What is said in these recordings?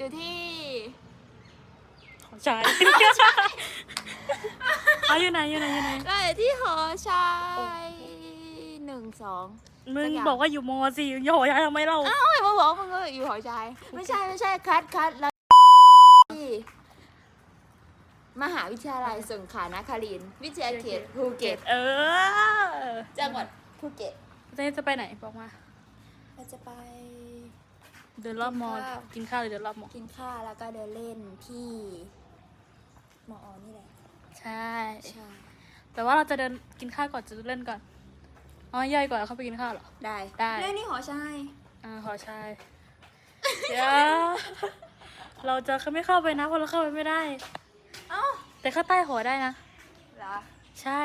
อยู่ที่หอชายเอาอยู่ไหนอยู่ไหนอยู่ไหนก็อยู่ที่หอชายหนึ่งสองมึงสักอย่างบอกว่าอยู่มสี่อยู่หอชายทำไมเราอ้าวไอ้มาบอกมึงก็อยู่หอชายไม่ใช่ไม่ใช่คัดคัดแล้วที่มหาวิทยาลัยสงขลานครินทร์วิทยาเขตภูเก็ต เออ จังหวัดภูเก็ตเจ๊จะไปไหนบอกมาเราจะไป เดินรอบมอกินข้าวกินข้าวหรือเดินรอบมอ กินข้าวแล้วก็เดินเล่นที่มอนี่แหละ ใช่ ใช่ แต่ว่าเราจะเดินกินข้าวก่อนจะเล่นก่อน อ๋อย่อยก่อนแล้วเข้าไปกินข้าวเหรอ ได้ ได้เรื่องนี้หอชายอ่าหอชายเดี๋ยวเราจะไม่เข้าไปนะเพราะเราเข้าไปไม่ได้ เอ้า แต่เข้าใต้หอได้นะเหรอ ใช่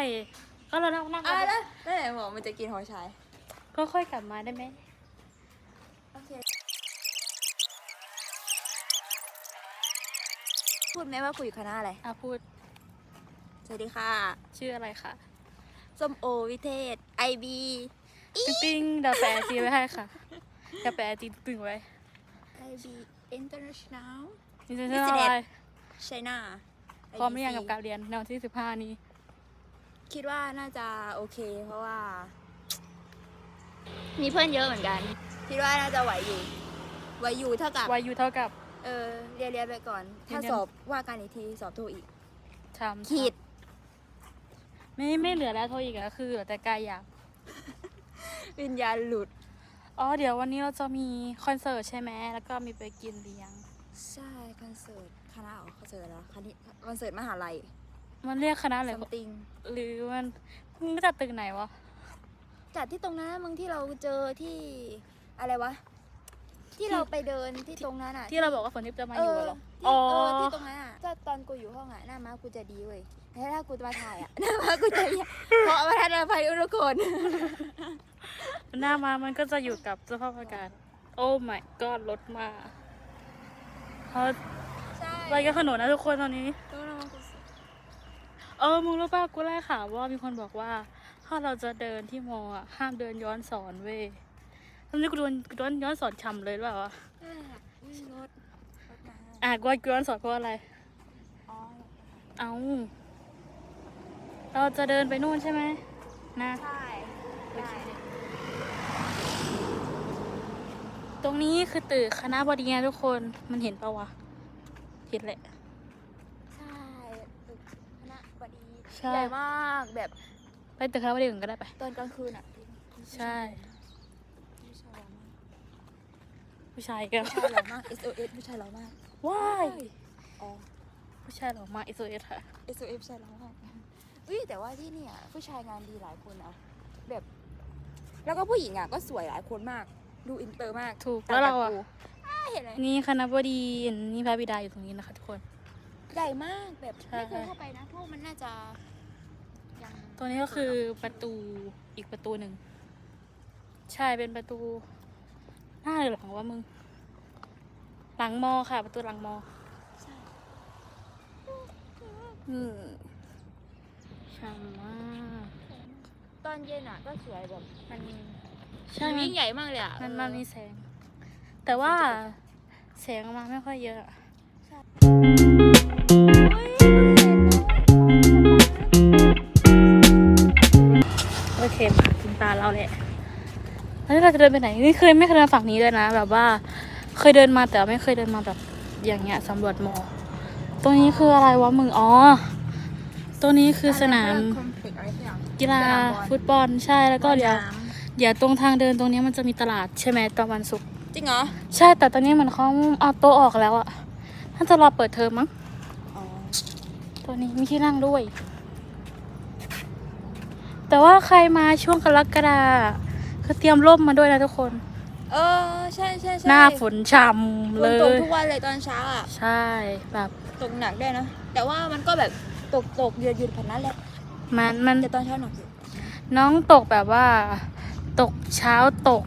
ก็เรานั่งนั่งอะแล้วแล้วไหนบอกมันจะกินหอชาย ก็ค่อยกลับมาได้ไหมโอเค พูดไหมว่ากูอยู่คณะอะไร อะพูดสวัสดีค่ะชื่ออะไรคะส้มโอวิเทศ IB ปิ๊งปิ๊งเดี๋ยวแปะไอจีไว้ให้ค่ะเดี๋ยวแปะไอจีตึงไว้ IB International นี่จะเชื่ออะไร China พร้อมหรือยังกับการเรียนในวันที่สิบห้านี้ คิดว่าน่าจะโอเค เพราะว่า มีเพื่อนเยอะเหมือนกัน คิดว่าน่าจะไหวอยู่ไหวอยู่เท่ากับวายุเท่ากับ เออเรียนเรียนไปก่อน ถ้าเรียน สอบว่ากันอีกทีสอบโทอีก ทำขีด ไม่ไม่เหลือแล้วโทรอีกแล้วคือเหลือแต่กายอยาก วิญญาณหลุด อ๋อเดี๋ยววันนี้เราจะมีคอนเสิร์ตใช่ไหมแล้วก็มีไปกินเลี้ยง ใช่คอนเสิร์ตคณะเหรอคอนเสิร์ตอะไรคณิคอนเสิร์ตมหาลัยมันเรียกคณะอะไรซัมติงหรือมันมึงไม่จัดตึกไหนวะจัดที่ตรงนั้นมึงที่เราเจอที่อะไรวะ ที่เราไปเดินที่ตรงนั้นอะที่เราบอกว่าฝนทิพย์จะมาเออยู่อเหรอที่เออที่ตรงนั้นอะก็ตอนกูอยู่ห้องอะหน้าม้ากูจะดีเว้ยแต่ถ้ากูมาถ่ายอะหน้าม้ากูจะแย่เพราะประธานาภัยทุกคนหน้ามามันก็จะอยู่กับสภาพอากาศ โอ้ my god รถมาเขาใช่ไปกันขนนนะทุกคนตอนนี้รู้นะมันกูสเออมึงรู้ป่ะกูไล่ข่าวว่ามีคนบอกว่า ถ้าเราจะเดินที่มออะห้ามเดินย้อนสอนเว้ย ตอนนี้กูโดนกูโดนย้อนสอนฉ่ำเลยหรือเปล่าวะอ่าอุ้ยรถรถมาอะกูว่ากูย้อนสอนเพราะอะไร อ๋อเอาเราจะเดินไปนู่นใช่ไหมนะใช่ได้ตรงนี้คือตึกคณะบดีนะทุกคนมันเห็นปะวะ เห็นแหละ ใช่ตึกคณะบดีใช่ ใหญ่มากแบบ ไปตึกคณะบดีก่อนก็ได้ไป ตอนกลางคืนอะ ใช่ ผู้ชายหล่อมากผู้ชายกันผู้ชายหล่อมาก SOS ผู้ชายหล่อมากว้ายอ๋อผู้ชายหล่อมากอิสโอเอสค่ะ SOS ผู้ชายหล่อมากอุ้ยแต่ว่าที่เนี่ยผู้ชายงานดีหลายคนนะแบบ แล้วก็ผู้หญิงอะก็สวยหลายคนมาก ดูอินเตอร์มากถูกแล้วเราอะอ่าเห็นไหมนี่คณะบดีนี่พระบิดาอยู่ตรงนี้นะคะทุกคนใหญ่มากแบบใช่ไม่เคยเข้าไปนะเพราะมันน่าจะยังตัวนี้ก็คือประตูอีกประตูหนึ่ง ใช่เป็นประตู หน้าหรือหลังวะมึง หลังมอค่ะ ประตูหลังมอใช่อืมช่างมากตอนเย็นอะก็สวยแบบมันใช่มันมันยิ่งใหญ่มากเลยอะมันเออมันมีแสง แต่ว่าแสงมาไม่ค่อยเยอะอะโอเคมาถึงตาเราแหละ แล้วเราจะเดินไปไหนนี่เคยไม่เคยเดินฝั่งนี้เลยนะ แบบว่าเคยเดินมาแต่ไม่เคยเดินมาแบบอย่างเงี้ยสำรวจมอ ตรงนี้คืออะไรวะมึงอ๋อตัวนี้คือสนามคอมเพล็กซ์อะไรสักอย่างกีฬาฟุตบอลใช่แล้วก็เดี๋ยวเดี๋ยวตรงทางเดินตรงนี้มันจะมีตลาดใช่ไหมตอนวันศุกร์จริงเหรอใช่แต่ตอนนี้เหมันเขาเอาโต๊ะออกแล้วอะน่าจะรอเปิดเทอมมั้งอ๋อตัวนี้มีที่นั่งด้วย แต่ว่าใครมาช่วงกรกฎาคือ เตรียมร่มมาด้วยนะทุกคน เออใช่ใช่ใช่หน้าฝนฉ่ำฝเลนตกย ทุกวันเลยตอนเช้าอะ ใช่แบบตกหนักด้วยนะ แต่ว่ามันก็แบบตกตกหยุดหยุดผ่านนั้นแหละมันมันแต่ตอนเช้าหนักอยู่น้องตกแบบว่า ตกเช้าตก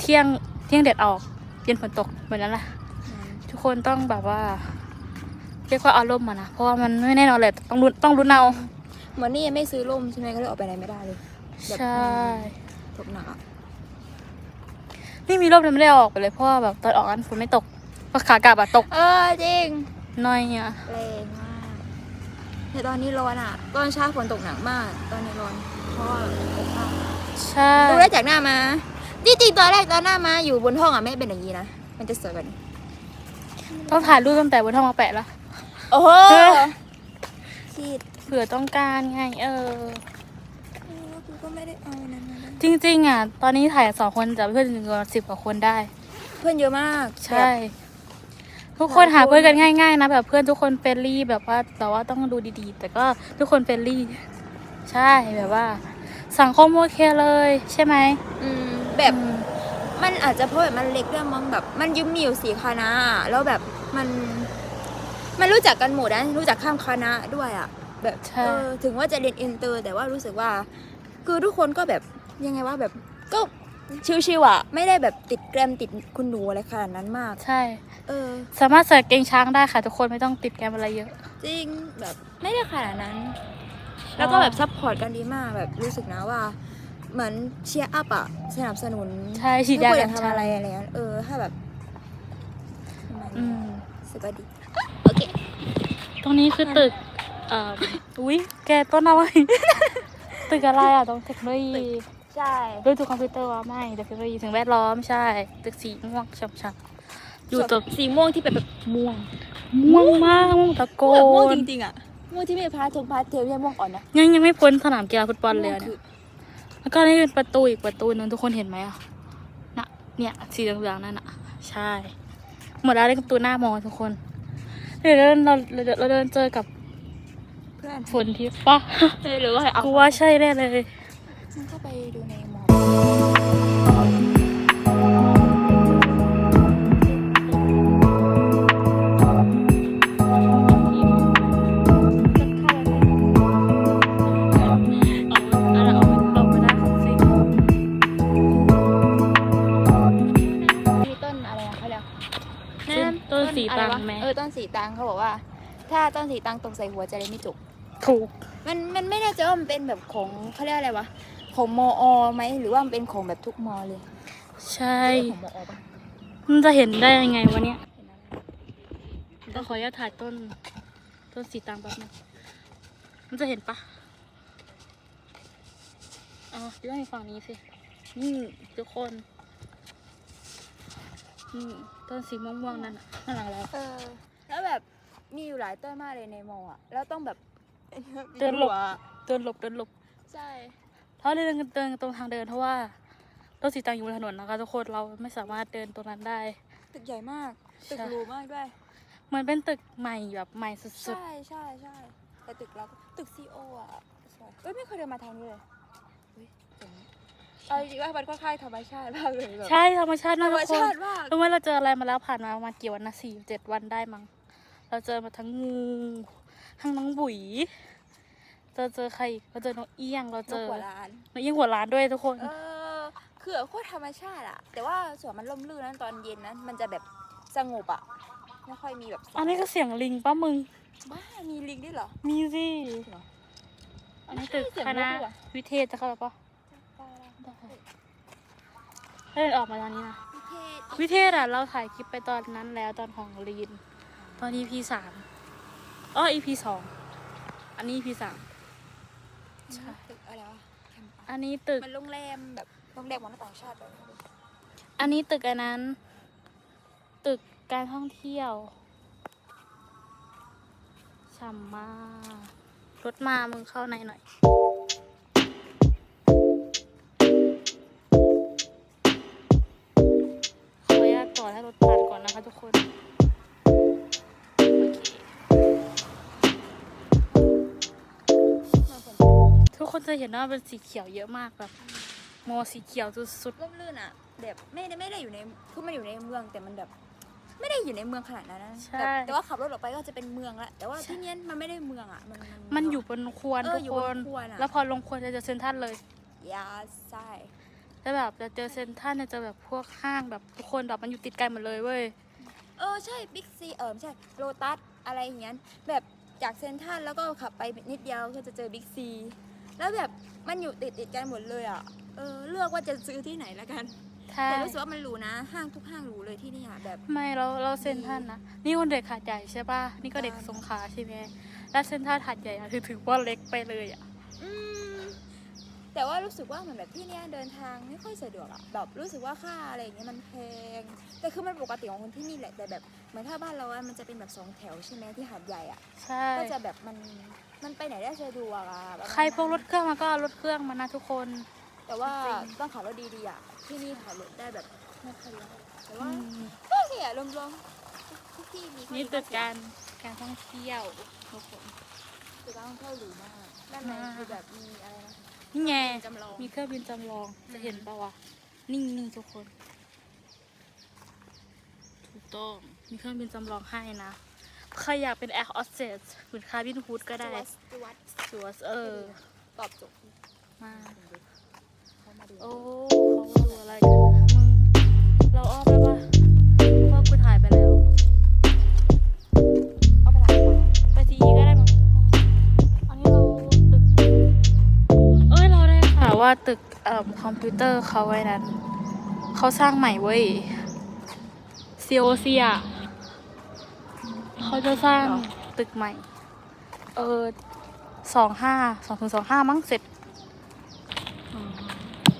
เที่ยงเที่ยงเด็ดออกเย็นฝนตกเหมือนนั้นแหละ ทุกคนต้องแบบว่าเรียกว่าเอาร่มมานะ เพราะว่ามันไม่แน่นอนเลยต้องรุนต้องรุนเอา เหมือนนี่ยังไม่ซื้อร่มใช่ไหมก็เลยออกไปไหนไม่ได้เลยแบบใช่ ตกหนักอะ นี่มีร่มแต่ไม่ได้เอาออกไปเลยเพราะว่าแบบตอนออกนั้นฝนไม่ตกเพราะขากลับอะตกเออจริงหน้อยอะแรงมากแต่ตอนนี้ร้อนอะ ตอนเช้าฝนตกหนักมาก ตอนนี้ร้อนเพราะว่าตกมากใช่ดูได้จากหน้ามาจริงๆตอนแรกตอนหน้ามาอยู่บนห้องอะไม่เป็นอย่างนี้นะมันจะสวยกว่านี้ต้องถ่ายรูปตั้งแต่บนห้องมาแปะละโอ้โหเออขีดเผื่อต้องการไงเออ กูก็ไม่ได้เอานั้นมานะ จริง ๆ อะ ตอนนี้ถ่ายสองคนแต่เพื่อนจริงๆสิบกว่าคนได้ เพื่อนเยอะมากใช่ทุกคนหาเพื่อนกันง่าย ๆ นะ แบบเพื่อนทุกคนเฟรนลี่แบบว่าแต่ว่าต้องดูดีๆ แต่ก็ทุกคนเฟรนลี่ ใช่แบบว่า สังคมโอเคเลย ใช่ไหมอืมแบบอืม มันอาจจะเพราะแบบมันเล็กด้วยมั้งแบบ มันยุ่มมีอยู่สี่คณะอะแล้วแบบมัน มันรู้จักกันหมดนะรู้จักข้ามคณะด้วยอะแบบใช่ เออถึงว่าจะเรียนอินเตอร์ แต่ว่ารู้สึกว่า คือทุกคนก็แบบ ยังไงว่าแบบก็ชิวๆอะ ไม่ได้แบบติดแกรมติดคุณหนูอะไรขนาดนั้นมาก ใช่ เออ สามารถใส่เกงช้างได้ค่ะทุกคนไม่ต้องติดแกมอะไรเยอะ จริงแบบไม่ได้ขนาดนั้น แล้วก็แบบซัพพอร์ตกันดีมากแบบรู้สึกนะว่า เหมือนเชียร์อัพอะสนับสนุนใช่ฉีดถ้ายาคนอกัยานกทำอะไรอะไรเงี้ยเออถ้าแบบประมาณอืนี้มรู้สึกว่าดีโอเค ตรงนี้คือตึกเอ่ออุ้ยแกต้นเอาไว้ตึกอะไรอะตรงเทคโนโลยี ใช่ด้วยตัวคอมพิวเตอร์ว่าไม่แต่เทคโนโลยีถึงแวดล้อมใช่ตึกสีม่วงช่ำๆอยู่ตึกสีม่วงที่เป็นแบบม่วง ม่วงมากม่วงตะโกม่วงนจริงๆอะม่วงที่ไม่พาทงพาเทลไม่ใช่ม่วงอ่อนนะยังยังไม่พ้นสนามกีฬาฟุตบอลเลยอะคืเนี่ยแล้วก็นี่เป็นประตูอีกประตูหนึงทุกคนเห็นไหมอะน่ะเนี่ยสีเหลืองๆนั่นอะ ใช่ หมดแล้วเล่นประตูหน้ามอทุกคนเดี๋ยวเราเราเราเราเดินเจอกับเพื่อนฝนทิพย์ปะหรือว่าเอากูว่าใช่แน่เลย มันก็ไปดูในหมอมีต้นอะไรอะเขาเรียกต้นสีตังอะไรวะไหมเออต้นสีตังเขาบอกว่า ถ้าต้นสีตังตกใส่หัวจะได้ไม่จุกถูกมันมันไม่แน่ใจว่ามันเป็นแบบของเขาเรียกอะไรวะ ของมอไหมหรือว่ามันเป็นของแบบทุกมอเลยใช่ของมอปะมันจะเห็นได้ยังไงวะเนี่ยเห็นอะไรต้องขออนุญาตถ่ายต้น ต้นสีตังแป๊บนึงมันจะเห็นปะอ๋อดูให้ฝั่งนี้สินี่ทุกคนนี่ต้นสีม่วงๆนั่นน่ะข้างหลังเราเออ แล้วแบบมีอยู่หลายต้นมากเลยในมออะแล้วต้องแบบเดินหลบเดินหลบเดินหลบใช่ เพราะเดินเดินตรงทางเดินเพราะว่าต้นสีตังอยู่บนถนนนะคะทุกคนเราไม่สามารถเดินตรงนั้นได้ ตึกใหญ่มาก ตึกใช่หรูมากด้วยเหมือนเป็นตึกใหม่แบบใหม่สุดใช่ใช่ใช่แต่ตึกเราก็ตึกซีโออะสวยเอ้ยไม่เคยเดินมาทางนี้เลยเฮ้ยเจ๋งเอาจริงๆว่ามันค่อนข้างธรรมชาติมากเลยแบบ ๆ ใช่ธรรมชาติธรมากรมทุกคนชาติมาก รู้ไหมเราเจออะไรมาแล้วผ่านมาประมาณกี่วันนะสี่เจ็ดวันได้มั้งเราเจอมาทั้งงูทั้งน้องบุ๋ย เจอเจอใครอีกเราเจอน้องเอี้ยงเราเจนกอหัวล้านน้องเอี้ยงหัวล้านด้วยทุกคน เออคือโคตรธรรมชาติอะแต่ว่าสวนมันร่มรื่นนะตอนเย็นนั้นมันจะแบบสงบอะไม่ค่อยมีแบบอันนี้ก็เสียงลิงป้ามึง บ้ามีลิงด้วยเหรอ มีสิเหรอ อันนี้ตึกเสียงคณะนกด้วยเหรอวิเทศจะเข้าไปปะให้เดินออกมาตอนนี้นะ พิเทศวิเทศอะเราถ่ายคลิปไปตอนนั้นแล้วตอนของลีน ตอน EP สามอ๋อ EP สอง อันนี้ EP สาม ใช่ ตึกอะไรวะแคมปัสอันนี้ตึก มันโรงแรมแบบโรงแรมของต่างชาติแบบอันนี้ตึกอันนั้น ตึกการท่องเที่ยวฉ่ำมากรถมามึงเข้าในหน่อย ขออนุญาตต่อให้รถผ่านก่อนนะคะทุกคน คนจะเห็นว่าเป็นสีเขียวเยอะมากแบบโมสีเขียวสุดร่มรื่นอะแบบไม่ได้ไม่ได้อยู่ในคือมันอยู่ในเมืองแต่มันแบบ ไม่ได้อยู่ในเมืองขนาดนั้นนะใช่แบบแต่ว่าขับรถออกไปก็จะเป็นเมืองละแต่ว่าที่เนี้ยมันไม่ได้เมืองอะมันๆมันอยู่บนควรเออทุกอยู่คบนน ควรอะ แล้วพอลงควรจะเจอเซนทรันเลยยาใช่แล้วแบบจะเจอเซนทรันเนี่ยจะแบบพวกห้างแบบทุกคนแบบมันอยู่ติดกันหมดเลยเว้ย เออใช่บิ๊กซีเออไม่ใช่โลตัสอะไรอย่างเงี้ยแบบจากเซนทรัลแล้วก็ขับไปนิดเดียวก็จะเจอบิ๊กซี แล้วแบบมันอยู่ติดติดๆกันหมดเลยอะเออเลือกว่าจะซื้อที่ไหนละกัน ใช่แต่รู้สึกว่ามันหรูนะ ห้างทุกห้างหรูเลยที่นี่อะแบบ ไม่เราเราเซ็นทรันนะ นี่คนเด็กหาดใหญ่ใช่ป่ะ นี่ก็เด็กสงขลาใช่ไหมแล้วเซ็นทรันหาดใหญ่อะถือถือว่าเล็กไปเลยอะอืมแต่ว่ารู้สึกว่าเหมือนแบบที่เนี้ยเดินทางไม่ค่อยสะดวกอะแบบรู้สึกว่าค่าอะไรอย่างเงี้ยมันแพง แต่คือมันปกติของคนที่นี่แหละแต่แบบเหมือนถ้าบ้านเราอะมันจะเป็นแบบสองแถวใช่ไหมที่หาดใหญ่อะใช่ ก็จะแบบมัน มันไปไหนได้สะดวกอะประมาณใครพกรนั้นถเครื่องมาก็เอารถเครื่องมานะทุกคน แต่ว่าจริงต้องขับรถดีๆอะที่นี่ขับรถได้แบบไม่ค่อยเยอะแต่อืว่ามก็โอเคอะรวมๆทุกที่มีข้อนี่ดีตึกข้อเสียการการท่องเที่ยวทุกคนตึกการท่องเที่ยวหรูมากด้านในมากคือแบบมีอะไรนะนี่ไง จำลองมีเครื่องบินจำลองจะเห็นปะวะนี่นี่ทุกคน ถูกต้องมีเครื่องบินจำลองให้นะ ใครอยากเป็นแอร์ o อ t เ s สเหมือนคาร์บินฮูดก็ได้สจวตสวสเออ ตอบโจทย์มา เขามาดูโอ้เขามาดูอะไรกันนะมึง เราอ้อมได้ปะเพราะกูถ่ายไปแล้ว เอาไปไหนวะไปทีก็ได้มั้งอันนี้เราตึก เอ้ย เราได้ข่าวว่าตึกเอ่อคอมพิวเตอร์เขาไว้นั้น เขาสร้างใหม่เว้ย COC อะ เขาจะสร้างตึกใหม่ เออสองห้าสองถึงสองห้ามั้งเสร็จ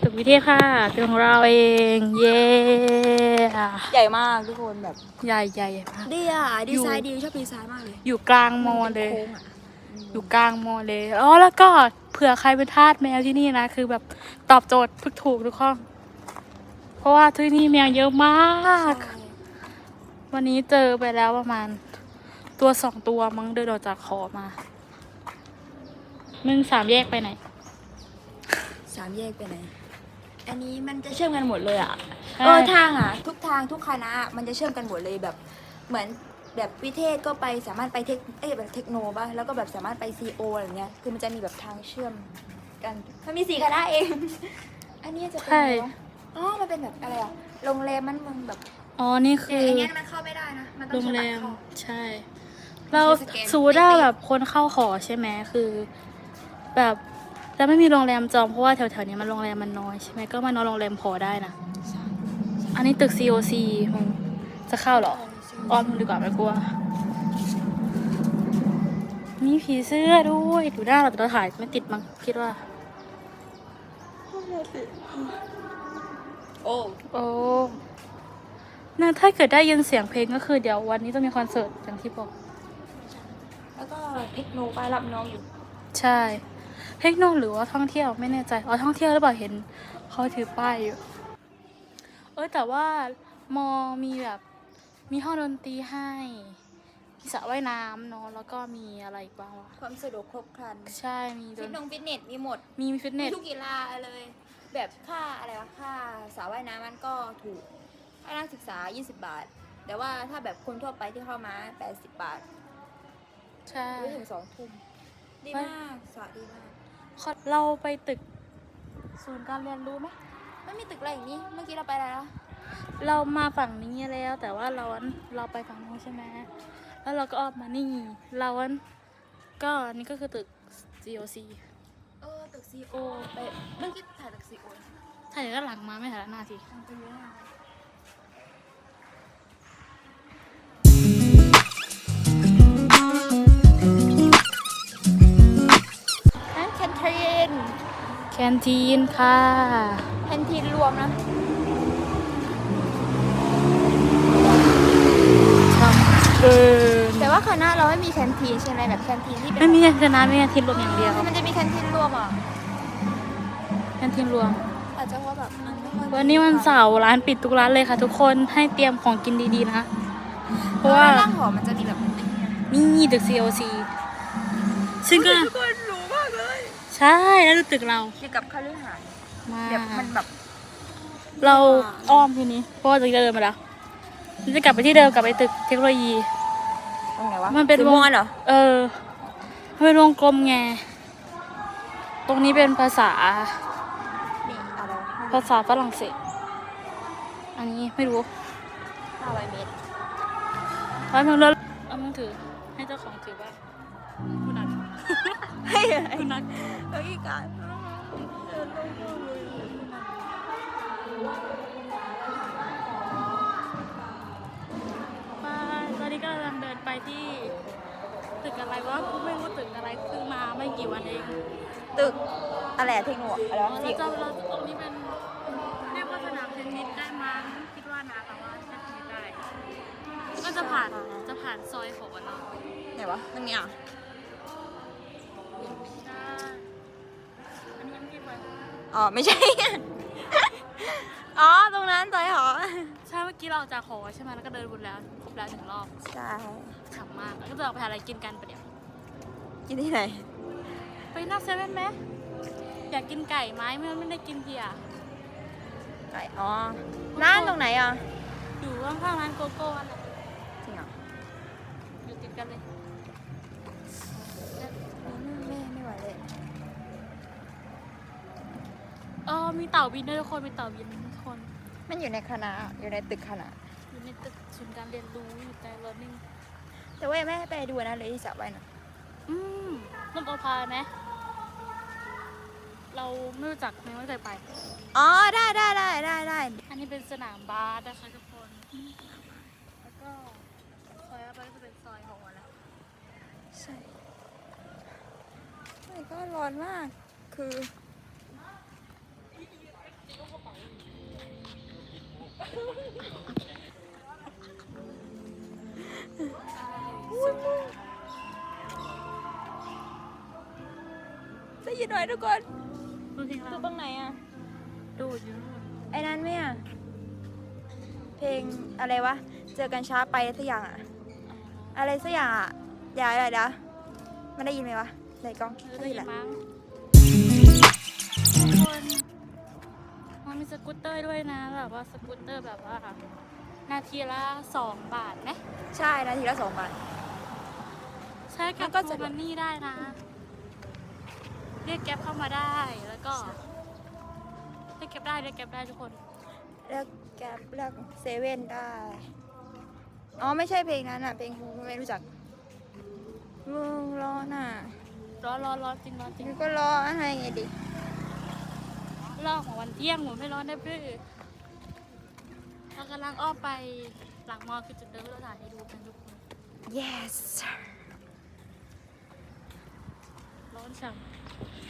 ตึกวิเทศค่ะเป็นของเราเอง เย้ใหญ่มากทุกคนแบบใหญ่ใหญ่มากดีอะอดียู่ไซน์ดีชอบดีไซน์มากเลยอยู่กลางมอเลยโค้งอะอยู่กลางมอเลยอ๋อแล้วก็เผื่อใครเป็นทาสแมวที่นี่นะ คือแบบตอบโจทย์ทุกถูกทุกข้อเพราะว่าที่นี่แมวเยอะมากใช่วันนี้เจอไปแล้วประมาณ ตัวสองตัวมั้งเดินออกจากขอมา มึงสามแยกไปไหน สามแยกไปไหน อันนี้มันจะเชื่อมกันหมดเลยอะใช่เออทางอะ ทุกทางทุกคณะมันจะเชื่อมกันหมดเลยแบบ เหมือนแบบวิเทศก็ไปสามารถไปเทคเอ้ยแบบเทคโนป่ะแล้วก็แบบสามารถไปซีโออะไรเงี้ยคือมันจะมีแบบทางเชื่อมกันมันมีสี่คณะเอง อันนี้จะเป็นอะไรวะอ๋อมันเป็นแบบอะไรอะโรงแรมมันมึงแบบอ๋อนี่แต่คืออันเนี้ยมันเข้าไม่ได้นะมันต้โรองงใช้แรบัตรมเข้าใช่ เราใช้สแกนสูด้าติ๊กๆแบบคนเข้าหอใช่ไหมคือ แบบจะไม่มีโรงแรมจองเพราะว่าแถวๆเนี้ยมันโรงแรมมันน้อยใช่ไหมก็มานอนโรงแรมพอได้นะใช่อันนี้ตึก COC มึงจะเข้าเหรออ้อมดีกว่าไม่กลัวมีผีเสื้อด้วยดูหน้าเราแต่เราถ่ายไม่ติดมั้งคิดว่าโอ้โอ้เนี่ยถ้าเกิดได้ยินเสียงเพลงก็คือเดี๋ยววันนี้จะมีคอนเสิร์ตอย่างที่บอก แล้วก็เทคโนไปรับน้องอยู่ ใช่ เทคโนหรือว่าท่องเที่ยวไม่แน่ใจอ๋อท่องเที่ยวหรือเปล่าเห็นเขาถือป้ายอยู่ เออแต่ว่ามอมีแบบมีห้องดนตรีให้มีสระว่ายน้ำเนาะแล้วก็มีอะไรอีกบ้างวะความสะดวกครบครันใช่มีดฟิตนนงฟิตเนสมีหมดมีมีฟิตเนมีสทุกกีฬาเลย แบบค่าอะไรวะค่าสาวว่ายน้ำมันก็ถูกค่านักศึกษา 20 บาท แต่ว่าถ้าแบบคนทั่วไปที่เข้ามา 80 บาท ใช่ ไม่ถึงสองทุ่มดีมากสระดีมาก เราไปตึกศูนย์การเรียนรู้ไหมไม่มีตึกอะไรอย่างนี้ เมื่อกี้เราไปอะไรแล้วเรามาฝั่งนี้แล้ว แต่ว่าเราอันเราไปฝั่งนู้นใช่ไหมแล้วเราก็ออกมานี่เราอันก็อันนี่ก็คือตึก GOC เออตึกซีโอไปเมื่อกี้ถ่ายตึกซีโอถ่ายด้านหลังมาไม่ถ่ายด้านหน้าทีทางไปเยอะมากนั่ แคนทีนค่ะ แคนทีนรวมนะเกินแต่ว่าคณะเราไม่มีแคนทีนใช่ไหมแบบแคนทีนที่เป็นไม่มีคณะไม่มีแคนทีนรวมอย่างเดียวมันจะมีแคนทีนรวมอะแคนทีนรวมอาจจะเพราะแบบมันไม่ค่อยวันนี้วันเสาร์ร้านปิดทุกร้านเลยค่ะ ทุกคนให้เตรียมของกินดีๆนะเพเพราะราะว่าว่าร่างหอมันจะมีแบบนี่ตึก COC ซึ่งก็ทุกคนรู้มากเลย ใช่แล้วดูตึกเราเกี่ยวกับคฤหาสน์มาแบบมันแบบเราอ้อมทีนี้เพราะว่าจะเดินมาแล้วจะกลับไปที่เดิมกลับไปตึกเทคโนโลยี ตรงไหนวะมันเป็นสีวงม่วงเหรอเออมันเป็นวงกลมไงตรงนี้เป็นภาษานี่อะไรวะภาษาฝรั่งเศสอันนี้ไม่รู้ห้าร้อยเมตรแล้วมึงเลือกเอามึงถือให้เจ้าของถือบ้างคุณ ไรคุณนักแล้วการตอนนี้ก็กำลังเดินไปที่ ตึกอะไรวะไม่รู้ตึกอะไรเพิ่งมาไม่กี่วันเองตึกอะไรเทคโนโลยีอะไรเราวะจะเราตรงนี้เป็นเรียกว่าสนามเทนนิสได้มั้งคิดว่านะแต่ว่าเทนนิสได้ ก็จะผ่านจะผ่านซอยของนเนาไหนวะตรงนี้อะ อันนี้มันที่ไปอ๋อ ไม่ใช่ อ๋อ ตรงนั้นต่อยหรอใช่เมื่อกี้เราออกจากหอใช่ไหมแล้วก็เดินวนแล้วครบแล้วหนึ่งรอบใช่ขำมากแล้วก็จะออกไปหาอะไรกินกันปะเดี๋ยวกินที่ไหน ไปหน้าเซเว่นไหมอยากกินไก่ไหมไม่งั้นไม่ได้กินเพียไก่อ๋อร้านตรงไหนอะอยู่ข้างๆร้านโกโก้นั่นแห มีเต่าบินด้วยทุกคนมีเต่าบินทุกคนมันอยู่ในคณะอยู่ในตึกคณะอยู่ในตึกศูนย์การเรียนรู้อยู่ใน learning แต่ว่าแม่ให้ไปดูนะเลยที่สระว่ายน้อืมต้นโอพาไหมเราไม่รู้จักยังไม่เคยไปำอ๋อได้ได้ได้ได้ได้อันนี้เป็นสนามบาสนะคะทุกคน แล้วก็ซอยไปก็จะเป็นซอยของวันแล้วใช่ไม่ก็ร้อนมาก คือ ได้ยินหน่อยทุกคนดูเพลงดูเราตรงไหนอะ ดูอยู่นู่นไอ้นั้นไหมอะ เพลงอะไรวะ เจอกันช้าไปสักอย่างอะ อะไรสักอย่างอะเดี๋ยวเดี๋ยวเดี๋ยวมันได้ยินไหมวะไหนกล้องแล้วได้ได้ยินยิแหนละ มั้ง มันมีสกูตเตอร์ด้วยนะแบบว่าสกูตเตอร์แบบว่านาทีละสองบาทไหมใช่นาทีละสองบาท ใช้กับมันก็โทจะมันนี่ได้นะ เรียกแก๊ปเข้ามาได้แล้วก็เรียกแก๊ปได้เรียกแก๊ปได้ทุกคนเลือกแก๊ปเลือกเซเว่นได้ อ๋อ ไม่ใช่เพลงนั้นอะ เพลงกูไม่รู้จักมึงร้อนอะ ร้อนร้อนร้อนจริงร้อนจริงมึงก็ร้อนให้ไงดิ รอบของวันเที่ยงหมูไม่ร้อนได้เพื่อเรากำลังอ้อมไปหลังมอคือจุดเดิมที่เราถ่ายให้ดูกันทุกคน yes ร้อนจัง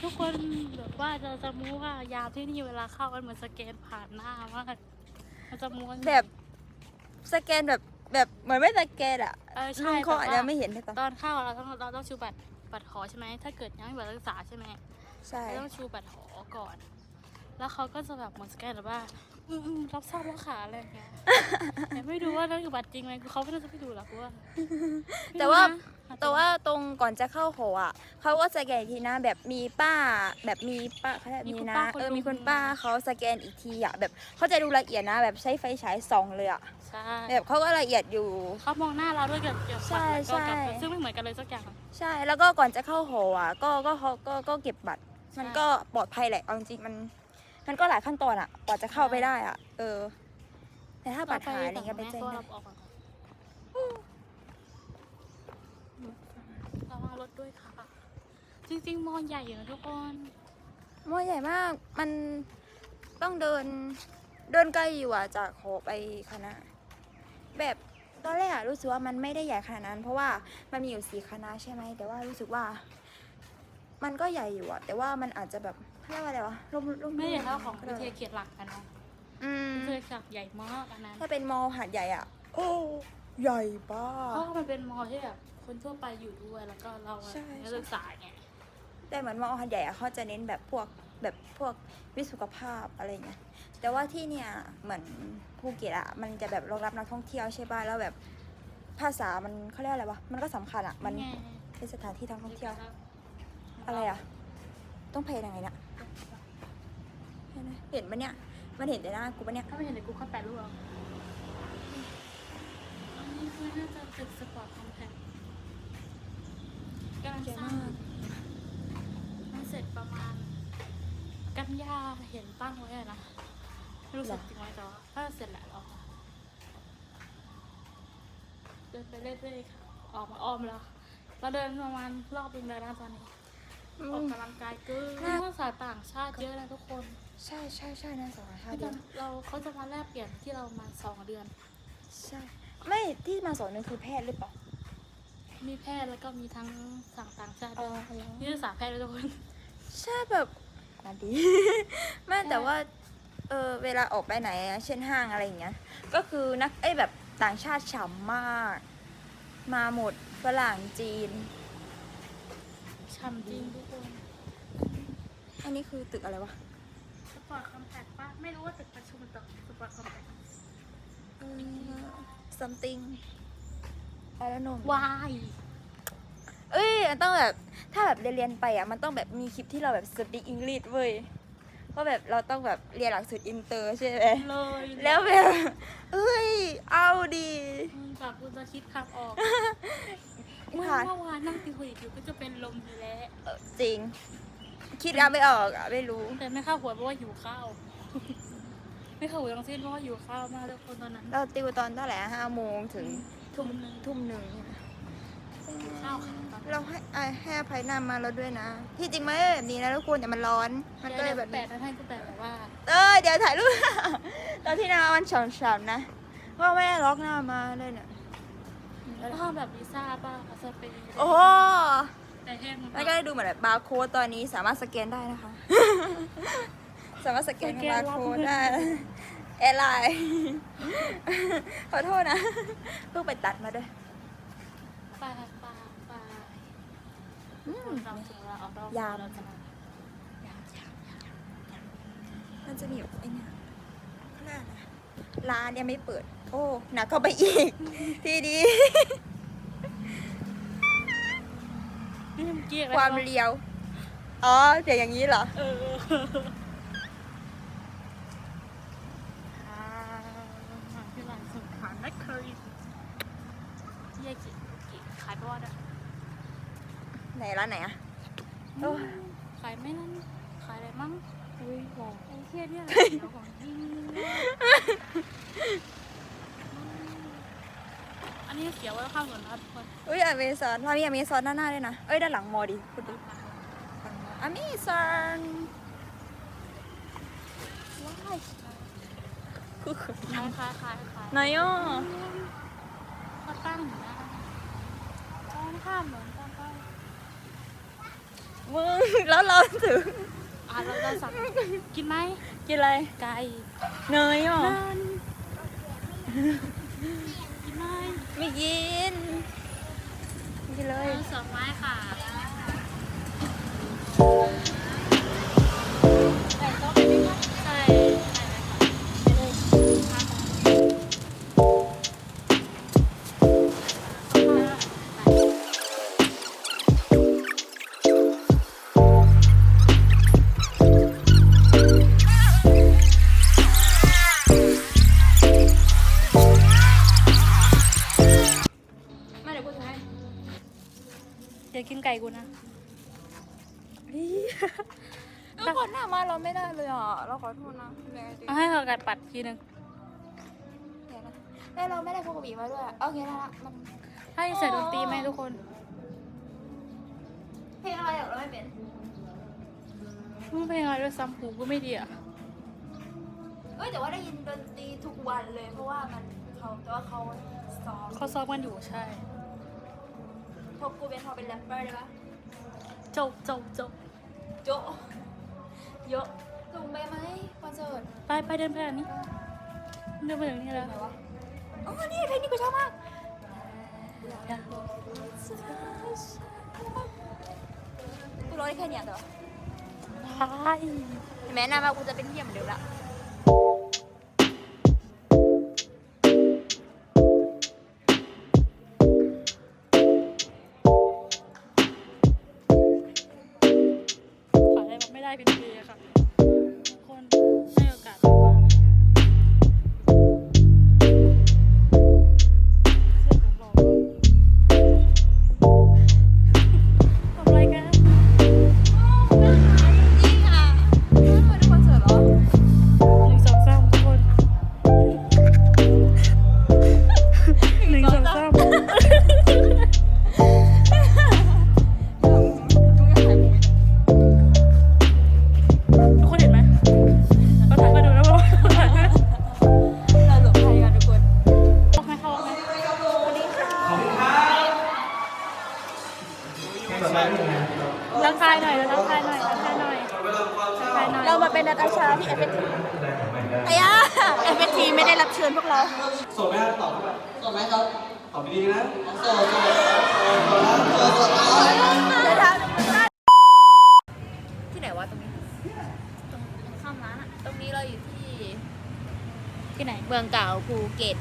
ทุกคนแบบว่าเราจะมูว่ายามที่นี่เวลาเข้ามันเหมือนสแกนผ่านหน้ามากมันจะม้วนแบบสแกนแบบแบบเหมือนไม่สแกนอะเออใช่ลุงเขาอาจแต่จะว่าไม่เห็นใช่ปะตอนเข้าเราต้องเราต้องชูบัตรบัตรหอใช่ไหมถ้าเกิดยังไม่มีบัตรนักศึกษาใช่ไหมใช่ เราต้องชูบัตรหอก่อน แล้วเขาก็จะแบบเหมือนสแกนแบบว่าอืมอืมรับทราบแล้วค่ะอะไรอย่างเงี้ยแต่ไม่ดูว่านั่นคือบัตรจริงไหมคือเขาไม่ได้จะไปดูหรอกเพราะว่าแต่ว่า ไม่รู้นะแต่ว่าตรงก่อนจะเข้าหออะเขาก็สแกนอีกทีนะแบบมีป้า แบบมีป้าเขาเรียกมีนะเออมีคนป้าเขาสแกนอีกทีอะแบบเขาจะดูละเอียดนะ แบบใช้ไฟฉายส่องเลยอะใช่แบบเขาก็ละเอียดอยู่ เขามองหน้าเราด้วยกับเกี่ยวกับใช่บัตรแล้วก็กับใช่ ซึ่งไม่เหมือนกันเลยสักอย่าง ใช่แล้วก็ก่อนจะเข้าหออะก็ก็เขาก็ก็เก็บบัตรใช่มันก็ปลอดภัยแหละเอาจริงๆมัน มันก็หลายขั้นตอนอะกว่าจะเข้าไปได้อะ เออ แต่ถ้าบัตรหายอะไรเงี้ยไปแจ้งก็ได้รับออกก่อนระวังรถด้วยค่ะ จริงๆมอใหญ่อยู่นะทุกคนมอใหญ่มาก มันต้องเดินเดินไกลอยู่อะจากหอไปคณะ แบบตอนแรกอะรู้สึกว่ามันไม่ได้ใหญ่ขนาดนั้น เพราะว่ามันมีอยู่สี่คณะใช่ไหมแต่ว่ารู้สึกว่า มันก็ใหญ่อยู่อะแต่ว่ามันอาจจะแบบ เรียกว่าอะไรวะร่มร่มไม่ใหญ่เท่าของก็วิได้เทยเกียรติหลักกันเนาะอืมวิเทยเกียรติหลักใหญ่มากอันนั้นถ้าเป็นมอหาดใหญ่อะโอ้ใหญ่ป้าเพราะว่ามันเป็นมอที่แบบคนทั่วไปอยู่ด้วยแล้วก็เราอะใช่นักศึกษาไงแต่เหมือนมอหาดใหญ่อะเขาจะเน้นแบบพวกแบบพวกวิสุขภาพอะไรเงี้ยแต่ว่าที่เนี่ยเหมือนภูเก็ตอะมันจะแบบรองรับนักท่องเที่ยวใช่ป่ะแล้วแบบภาษามันเขาเรียกอะไรวะมันก็สำคัญอะมันไงเป็นสถานที่ท่องเที่ยว อะไรอะต้องเพลยังไงเนี่ย เห็นไหมเห็นปะเนี่ย มันเห็นแต่หน้ากูปะเนี่ย ถ้าไม่เห็นเดี๋ยวกูเข้าแปดรูปเอาอันนี้คือน่าจะตึกสปอร์ตคอมแพคกำลังใหญ่สร้ามางกมันเสร็จประมาณ กันยาเห็นตั้งไว้อะนะไม่รู้เสร็จจริงไหมแต่ว่าถ้าเสร็จแหละเราเดินไปเรื่อยๆค่ะ ออกมาอ้อมแล้วเราเดินประมาณรอบนึงแล้วนะตอนนี้อืออกมกำลังกายเกินน่าภาษาต่างชาติเยอะนะทุกคน ใช่ใช่ใช่นะสองชาติที่เดียวเราเขาจะมาแลกเปลี่ยนที่เรามาสองเดือน ใช่ ไม่ที่มาสอนนึงคือแพทย์หรือเปล่ามีแพทย์แล้วก็มีทั้งสั่งต่างชาติอ๋ด้อวยนี่ศึกษาแพทย์ด้วยทุกคนใช่แบบมาดีไม่แต่ว่าเออเวลาออกไปไหนอะเช่นห้างอะไรอย่างเงี้ย ก็คือนักเอ้ยแบบต่างชาติฉ่ำมาก มาหมดฝรั่งจีนช่ำจริงทุกคน อันนี้คือตึกอะไรวะส ปอร์ตคอมแพคปะไม่รู้ว่าตึกประชุมตึกสปอร์ตคอมแพคเออ something I don't know วายเอ้ยมันต้องแบบถ้าแบบเรียนๆไปอะมันต้องแบบมีคลิปที่เราแบบ speak English เว้ยเพราะแบบเราต้องแบบเรียนหลักสูตรอินเตอร์ใช่ไหมเลยแล้วแบบเอ้ยเอาดีมึงแบบกูจะคิดคำออกเมื่อผ่านเมื่อวานนั่งตีคุยอยู่ก็จะเป็นลมอยู่แล้วเออจริง คิดอะไม่ออกอะไม่รู้ แต่ไม่เข้าหัวเพราะว่าหิวข้าว ไม่เข้าหัวทั้งสิ้นเพราะว่าหิวข้าวมากทุกคนตอนนั้นเราติวตอนเท่าไหร่ห้าโมงถึงทุ่มหนึ่งทุ่มหนึ่งหิวข้าวค่ะตอนนั้นเราให้อะให้อภัยหน้ามาเราด้วยนะ ที่จริงไม่ได้แบบนี้นะทุกคนแต่มันร้อน มันก็เลยแบบแปนี้ดแล้วให้กูแปดแบบว่า เออเดี๋ยวถ่ายรูป ตอนที่หน้ามันฉ่ำๆนะเพราะไม่ได้ล็อกหน้ามาเลยเนี่ย แล้วถ้าแบบลิซ่าป่ะสเปนโอ้ แต่แห้งมันแล้วก็ได้ดูเหมือนแบบบาร์โค้ดตอนนี้สามารถสแกนได้นะคะ สามารถสแกนบาร์โค้ดได้แอร์ไลน์ขอโทษนะเพิ่งไปตัดมาด้วยปลาปลาปลาอืมเราถึงเราออกรอบยามเราจะมามันจะมีแบบไอ้เนี่ยข้างหน้านะร้านยังไม่เปิด โอ้หนักเข้าไปอีก ที่ดี นี่มันเกี้ยความเลียว อ๋อเดี๋ยวอย่างนี้เหรอ เอออ่า มาที่ร้านสุขาแมคเคอรีเยี่ยกิกิขายไปว่าได้ ไหนร้านไหนอะโอ้ย ขายไม่นั่นขายอะไรมั้ง อุ้ยหรอ ไอ้เทียเนี่ยเดี๋ยวของจริงอันนี้เขียวไว้ข้างหลังนะครับทุกคน อุ้ยอเม ซอนเรามีอเมซอนด้านหน้าด้วยนะ เอ้ยด้านหลังมอดิคุณดูอเมซอนว้ายคือขายขายขายขายนายอะเขาตั้งอยู่นะตอนข้ามเหมือนตอนไปมึงแล้วเราถึงอะเราจะสั่งกินไหมกินอะไรไก่เนยอะนั่นกินไหมไม่กินไม่ กินเลย สองไม้ค่ะ เลยอะเราขอโทษนะแม่ดิเอาให้เขากัดปัดทีนึงเดี๋ยวนะแม่เราไม่ได้พกกระบี่มาด้วยโอเคแล้วละมันให้ใส่ดนตรีไหมทุกคน เพลงอะไรอะเราไม่เป็นมึงเพลงอะไรด้วยซ้ำหูก็ไม่ดีอะเอ้ยแต่ว่าได้ยินดนตรีทุกวันเลย เพราะว่ามันเขาแต่ว่าเขาซ้อมเขาซ้อมกันอยู่ใช่ พวกกูเป็นพอเป็นแรปเปอร์ได้ปะจบจบจบโจะเยอะ จุ่มไปไหมคอนเสิร์ตไปไปเดินไปอันนี้ เดินไปถึงนี่แล้วไหนวะอ๋อนี่เพลงนี้กูชอบมากกูร้องได้แค่เนี้ยแต่ว่าไปเห็นไหมหนามากูจะเป็นเยี่ยมเหมือนเดิมละขออะไรมันไม่ได้เป็นปีอะค่ะ ค ตาชาที่เอฟเอทีไอ้ย่าเอฟเอทีไม่ได้รับเชิญพวกเราโสดไหมครับตอบเข้าไปโสดไหมครับตอบดีๆนะโสดโสดโสดครับโสดโสดที่ไหนวะตรงนี้ตรงข้ามร้านอะตรงนี้เราอยู่ที่ที่ไหนเมืองเก่าภูเก็ต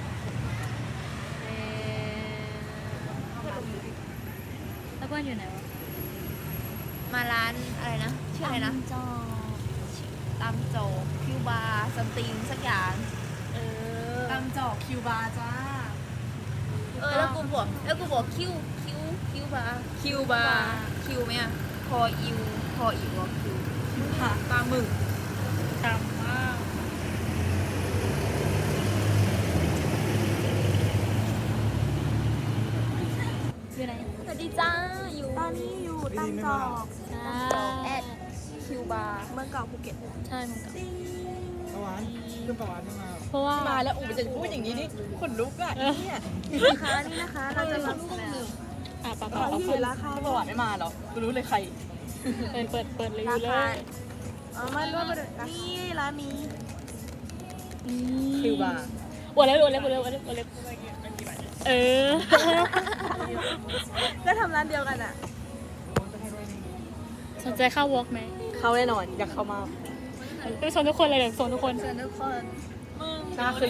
แล้วเพื่อนอยู่ไหนวะมาร้านอะไรนะชื่ออะไรนะ จอ ตำโจกคิวบาร์ซัมติงสักอย่าง เออ ตำจอกคิวบาร์จ้าเออแล้วกูบอกแล้วกูบอกคิวคิวคิวบาร์คิวบาร์คิวไหมอะคออิวคออิวอะคิวค่ะปลาหมึกจำมากอยู่ไหนสวัสดีจ้าอยู่ตอนนี้อยู่ตำจอกใช่แอด คิวบาร์เมืองเก่าภูเก็ตใช่เหมือนกันประวานขึ้นประวานขึ้นมาเพราะว่า มาแล้วอูจะพูดอย่างนี้นี่ขนลุกอะเนี่ยนะคะนี่นะคะเราจะมาอะปะตปะอนเอาที่อเปิยู่ดราคาประวัติไม่มาหรอกูรู้เลยใครเปิดเปิดเปิดรีวิราวเลคายอ๋อมาด้วยมาด้วยนี่ร้านนี้นี่คิวบาร์อวดเล็บอวดเล็บอวดเล็บอวดเล็บอวดเล็บเออ ก็ทำร้านเดียวกันอะสนใจเข้าวอล์กไหม เขาแน่นอนอยากเข้ามาต้องชนทุกคนเลยเดี๋ยวชนทุกคน เชิญทุกคน หน้าคือ